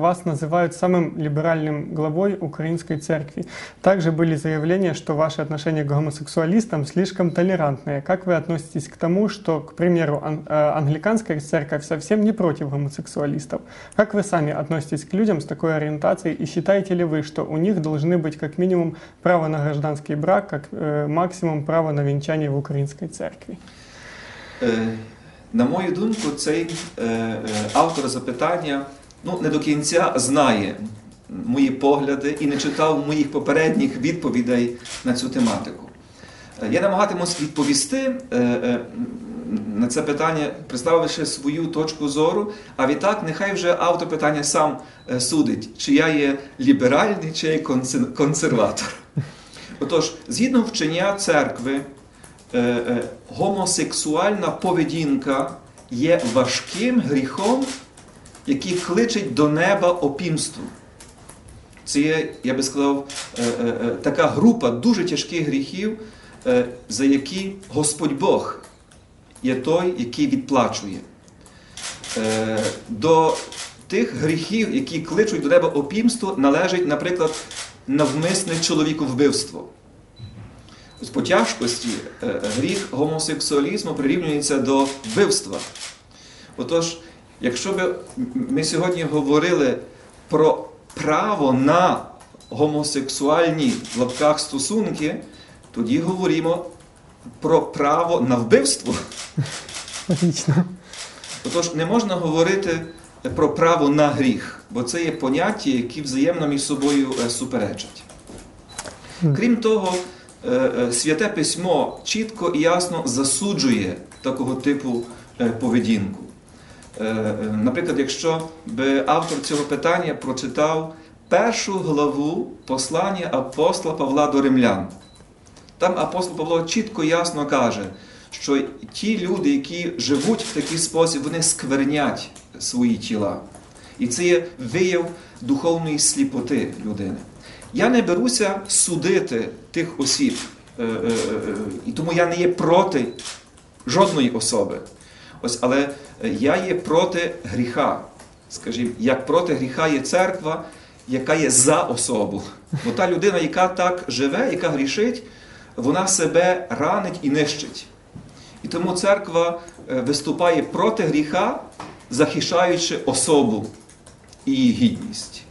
Вас называют самым либеральным главой Украинской церкви. Также были заявления, что ваши отношения к гомосексуалистам слишком толерантные. Как вы относитесь к тому, что, к примеру, ан- э, англиканская церковь совсем не против гомосексуалистов? Как вы сами относитесь к людям с такой ориентацией и считаете ли вы, что у них должны быть как минимум право на гражданский брак, как э, максимум право на венчание в Украинской церкви? Е, На мою думку, цей е, е, автор запитання ну, не до кінця знає мої погляди і не читав моїх попередніх відповідей на цю тематику. Е, Я намагатимусь відповісти е, е, на це питання, представивши свою точку зору, а відтак нехай вже автор питання сам судить, чи я є ліберальний, чи я є консерватор. Отож, згідно вчення церкви, гомосексуальна поведінка є важким гріхом, який кличить до неба опімству. Це є, я би сказав, е, е, е, така група дуже тяжких гріхів, за які Господь Бог є той, який відплачує. До тих гріхів, які кличуть до неба опімство, належить, наприклад, навмисне чоловіковбивство. Ось по тяжкості е, гріх гомосексуалізму прирівнюється до вбивства. Отож, якщо би ми сьогодні говорили про право на гомосексуальні в лапках стосунки, тоді говоримо про право на вбивство. Логично. Отож, не можна говорити про право на гріх, бо це є поняття, які взаємно між собою е, суперечать. Крім того, е, е, святе письмо чітко і ясно засуджує такого типу поведінку. Е, е, Наприклад, якщо би автор цього питання прочитав першу главу послання апостола Павла до римлян, там апостол Павло чітко ясно каже, що ті люди, які живуть в такий спосіб, вони сквернять свої тіла. І це є вияв духовної сліпоти людини. Я не беруся судити тих осіб, е, і тому я не є проти жодної особи. Ось, але я є проти гріха. Скажімо, як проти гріха є церква, яка є за особу. Бо та людина, яка так живе, яка грішить, вона себе ранить і нищить. І тому церква е, виступає проти гріха, захищаючи особу і її гідність.